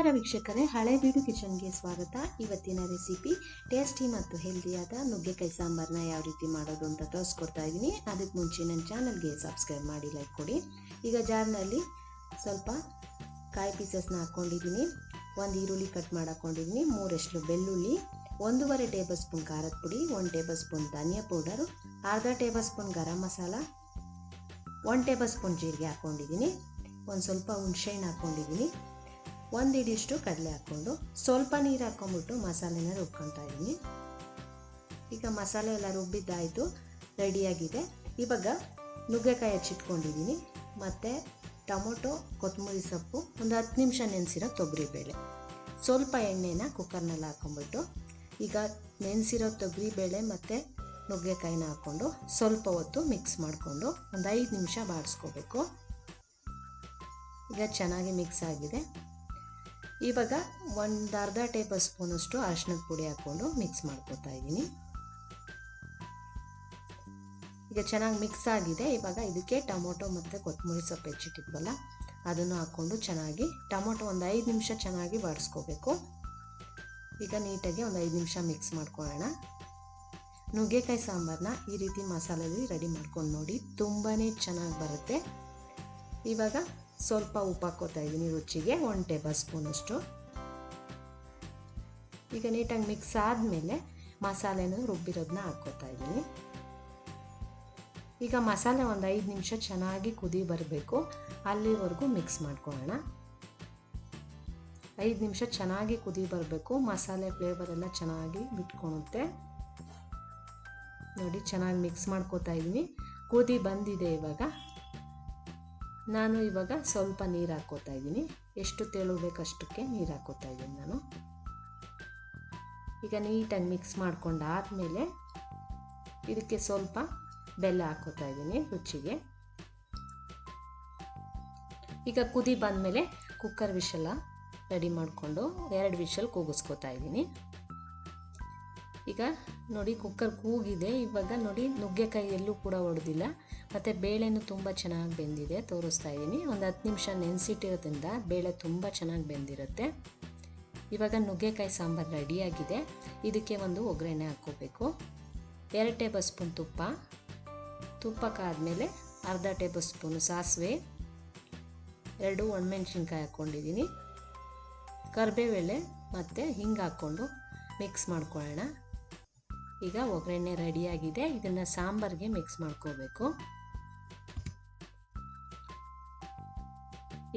ನಮಸ್ಕಾರ ವೀಕ್ಷಕರೇ ಹಳೆಬೀಡು ಕಿಚನ್ಗೆ ಸ್ವಾಗತ. ಇವತ್ತಿನ ರೆಸಿಪಿ ಟೇಸ್ಟಿ ಮತ್ತು ಹೆಲ್ದಿಯಾದ ನುಗ್ಗೆಕಾಯಿ ಸಾಂಬಾರನ್ನ ಯಾವ ರೀತಿ ಮಾಡೋದು ಅಂತ ತೋರಿಸ್ಕೊಡ್ತಾ ಇದ್ದೀನಿ. ಅದಕ್ಕೆ ಮುಂಚೆ ನನ್ನ ಚಾನಲ್ಗೆ ಸಬ್ಸ್ಕ್ರೈಬ್ ಮಾಡಿ, ಲೈಕ್ ಕೊಡಿ. ಈಗ ಜಾರ್ನಲ್ಲಿ ಸ್ವಲ್ಪ ಕಾಯಿ ಪೀಸಸ್ನ ಹಾಕ್ಕೊಂಡಿದ್ದೀನಿ. ಒಂದು ಈರುಳ್ಳಿ ಕಟ್ ಮಾಡಿ ಹಾಕ್ಕೊಂಡಿದ್ದೀನಿ ಮೂರಷ್ಟು ಬೆಳ್ಳುಳ್ಳಿ, ಒಂದೂವರೆ ಟೇಬಲ್ ಸ್ಪೂನ್ ಖಾರದ ಪುಡಿ, ಒಂದು ಟೇಬಲ್ ಸ್ಪೂನ್ ಧನಿಯಾ ಪೌಡರು, ಅರ್ಧ table spoon garam masala one table spoon ಜೀರಿಗೆ ಹಾಕ್ಕೊಂಡಿದ್ದೀನಿ. ಒಂದು ಸ್ವಲ್ಪ ಹುಣಸೆಹಣ್ಣು ಹಾಕ್ಕೊಂಡಿದ್ದೀನಿ. ಒಂದು ಹಿಡಿಯಷ್ಟು ಕಡಲೆ ಹಾಕ್ಕೊಂಡು ಸ್ವಲ್ಪ ನೀರು ಹಾಕ್ಕೊಂಬಿಟ್ಟು ಮಸಾಲೆನ ರುಬ್ಕೊತಾ ಇದ್ದೀನಿ. ಈಗ ಮಸಾಲೆ ಎಲ್ಲ ರುಬ್ಬಿದ್ದಾಯಿತು ರೆಡಿಯಾಗಿದೆ ಇವಾಗ ನುಗ್ಗೆಕಾಯಿ ಹಚ್ಚಿಟ್ಕೊಂಡಿದ್ದೀನಿ. ಮತ್ತು ಟೊಮೊಟೊ, ಕೊತ್ತಂಬರಿ ಸೊಪ್ಪು, ಒಂದು ಹತ್ತು ನಿಮಿಷ ನೆನೆಸಿರೋ ತೊಗರಿಬೇಳೆ ಸ್ವಲ್ಪ ಎಣ್ಣೆನ ಕುಕ್ಕರ್ನಲ್ಲಿ ಹಾಕ್ಕೊಂಬಿಟ್ಟು, ಈಗ ನೆನೆಸಿರೋ ತೊಗರಿಬೇಳೆ ಮತ್ತು ನುಗ್ಗೆಕಾಯಿನ ಹಾಕ್ಕೊಂಡು ಸ್ವಲ್ಪ ಹೊತ್ತು ಮಿಕ್ಸ್ ಮಾಡಿಕೊಂಡು ಒಂದು ಐದು ನಿಮಿಷ ಬಾಡಿಸ್ಕೋಬೇಕು ಈಗ ಚೆನ್ನಾಗಿ ಮಿಕ್ಸ್ ಆಗಿದೆ. ಇವಾಗ ಒಂದು ಅರ್ಧ ಟೇಬಲ್ ಸ್ಪೂನಷ್ಟು ಅರಿಶಿನದ ಪುಡಿ ಹಾಕ್ಕೊಂಡು ಮಿಕ್ಸ್ ಮಾಡ್ಕೊತಾ ಇದ್ದೀನಿ. ಈಗ ಚೆನ್ನಾಗಿ ಮಿಕ್ಸ್ ಆಗಿದೆ. ಇವಾಗ ಇದಕ್ಕೆ ಟೊಮೊಟೊ ಮತ್ತು ಕೊತ್ತಂಬರಿ ಸೊಪ್ಪು ಹೆಚ್ಚಿಟ್ಟಿದ್ವಲ್ಲ, ಅದನ್ನು ಹಾಕ್ಕೊಂಡು ಚೆನ್ನಾಗಿ ಟೊಮೊಟೊ ಒಂದು ಐದು ನಿಮಿಷ ಚೆನ್ನಾಗಿ ಬಾಡಿಸ್ಕೋಬೇಕು ಈಗ ನೀಟಾಗಿ ಒಂದು ಐದು ನಿಮಿಷ ಮಿಕ್ಸ್ ಮಾಡ್ಕೊಳ್ಳೋಣ. ನುಗ್ಗೆಕಾಯಿ ಸಾಂಬಾರನ್ನ ಈ ರೀತಿ ಮಸಾಲೆಯಲ್ಲಿ ರೆಡಿ ಮಾಡ್ಕೊಂಡು ನೋಡಿ ತುಂಬಾ ಚೆನ್ನಾಗಿ ಬರುತ್ತೆ. ಇವಾಗ ಸ್ವಲ್ಪ ಉಪ್ಪು ಹಾಕೋತಾ ಇದ್ದೀನಿ ರುಚಿಗೆ ಒನ್ ಟೇಬಲ್ ಸ್ಪೂನಷ್ಟು ಈಗ ನೀಟಾಗಿ ಮಿಕ್ಸ್ ಆದಮೇಲೆ ಮಸಾಲೆನ ರುಬ್ಬಿರೋದನ್ನ ಹಾಕ್ಕೋತಾ ಇದ್ದೀನಿ ಈಗ ಮಸಾಲೆ ಒಂದು ಐದು ನಿಮಿಷ ಚೆನ್ನಾಗಿ ಕುದಿ ಬರಬೇಕು. ಅಲ್ಲಿವರೆಗೂ ಮಿಕ್ಸ್ ಮಾಡ್ಕೊಳ್ಳೋಣ. ಐದು ನಿಮಿಷ ಚೆನ್ನಾಗಿ ಕುದಿ ಬರಬೇಕು. ಮಸಾಲೆ ಫ್ಲೇವರ್ ಎಲ್ಲ ಚೆನ್ನಾಗಿ ಬಿಟ್ಕೊಳುತ್ತೆ. ನೋಡಿ, ಚೆನ್ನಾಗಿ ಮಿಕ್ಸ್ ಮಾಡ್ಕೋತಾ ಇದ್ದೀನಿ ಕುದಿ ಬಂದಿದೆ ಇವಾಗ. ನಾನು ಇವಾಗ ಸ್ವಲ್ಪ ನೀರು ಹಾಕ್ಕೋತಾ ಇದ್ದೀನಿ. ಎಷ್ಟು ತೆಳು ಬೇಕಷ್ಟಕ್ಕೆ ನೀರು ಹಾಕೋತಾ ಇದ್ದೀನಿ ನಾನು. ಈಗ ನೀಟಾಗಿ ಮಿಕ್ಸ್ ಮಾಡ್ಕೊಂಡು ಆದಮೇಲೆ ಇದಕ್ಕೆ ಸ್ವಲ್ಪ ಬೆಲ್ಲ ಹಾಕೋತಾ ಇದ್ದೀನಿ ರುಚಿಗೆ. ಈಗ ಕುದಿ ಬಂದಮೇಲೆ ಕುಕ್ಕರ್ ವಿಷಲ ರೆಡಿ ಮಾಡಿಕೊಂಡು ಎರಡು ವಿಷಲ್ ಕೂಗಿಸ್ಕೋತಾ ಇದ್ದೀನಿ. ಈಗ ನೋಡಿ ಕುಕ್ಕರ್ ಕೂಗಿದೆ. ಇವಾಗ ನೋಡಿ ನುಗ್ಗೆಕಾಯಿ ಎಲ್ಲೂ ಕೂಡ ಹೊಡೆದಿಲ್ಲ ಮತ್ತು ಬೇಳೆನೂ ತುಂಬ ಚೆನ್ನಾಗಿ ಬೆಂದಿದೆ. ತೋರಿಸ್ತಾ ಇದ್ದೀನಿ ಒಂದು ಹತ್ತು ನಿಮಿಷ ನೆನೆಸಿಟ್ಟಿರೋದ್ರಿಂದ ಬೇಳೆ ತುಂಬ ಚೆನ್ನಾಗಿ ಬೆಂದಿರುತ್ತೆ. ಇವಾಗ ನುಗ್ಗೆಕಾಯಿ ಸಾಂಬಾರು ರೆಡಿಯಾಗಿದೆ. ಇದಕ್ಕೆ ಒಂದು ಒಗ್ಗರಣೆ ಹಾಕ್ಕೋಬೇಕು. ಎರಡು ಟೇಬಲ್ ಸ್ಪೂನ್ ತುಪ್ಪ. ತುಪ್ಪಕ್ಕಾದಮೇಲೆ ಅರ್ಧ ಟೇಬಲ್ ಸ್ಪೂನ್ ಸಾಸಿವೆ. ಎರಡು ಒಣಮೆಣ್ಸಿನ್ಕಾಯಿ ಹಾಕ್ಕೊಂಡಿದ್ದೀನಿ ಕರಿಬೇವೆಳೆ ಮತ್ತು ಹಿಂಗೆ ಹಾಕ್ಕೊಂಡು ಮಿಕ್ಸ್ ಮಾಡ್ಕೊಳ್ಳೋಣ. ಈಗ ಒಗ್ಗರಣೆ ರೆಡಿಯಾಗಿದೆ. ಇದನ್ನು ಸಾಂಬಾರಿಗೆ ಮಿಕ್ಸ್ ಮಾಡ್ಕೋಬೇಕು.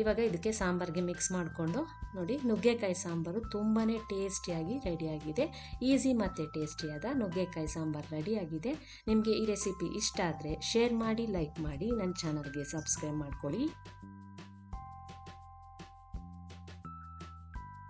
ಇವಾಗ ಇದಕ್ಕೆ ಸಾಂಬಾರಿಗೆ ಮಿಕ್ಸ್ ಮಾಡಿಕೊಂಡು ನೋಡಿ, ನುಗ್ಗೆಕಾಯಿ ಸಾಂಬಾರು ತುಂಬಾ ಟೇಸ್ಟಿಯಾಗಿ ರೆಡಿಯಾಗಿದೆ. ಈಸಿ ಮತ್ತು ಟೇಸ್ಟಿಯಾದ ನುಗ್ಗೆಕಾಯಿ ಸಾಂಬಾರು ರೆಡಿಯಾಗಿದೆ. ನಿಮಗೆ ಈ ರೆಸಿಪಿ ಇಷ್ಟ ಆದರೆ ಶೇರ್ ಮಾಡಿ ಲೈಕ್ ಮಾಡಿ. ನನ್ನ ಚಾನಲ್ಗೆ ಸಬ್ಸ್ಕ್ರೈಬ್ ಮಾಡ್ಕೊಳ್ಳಿ.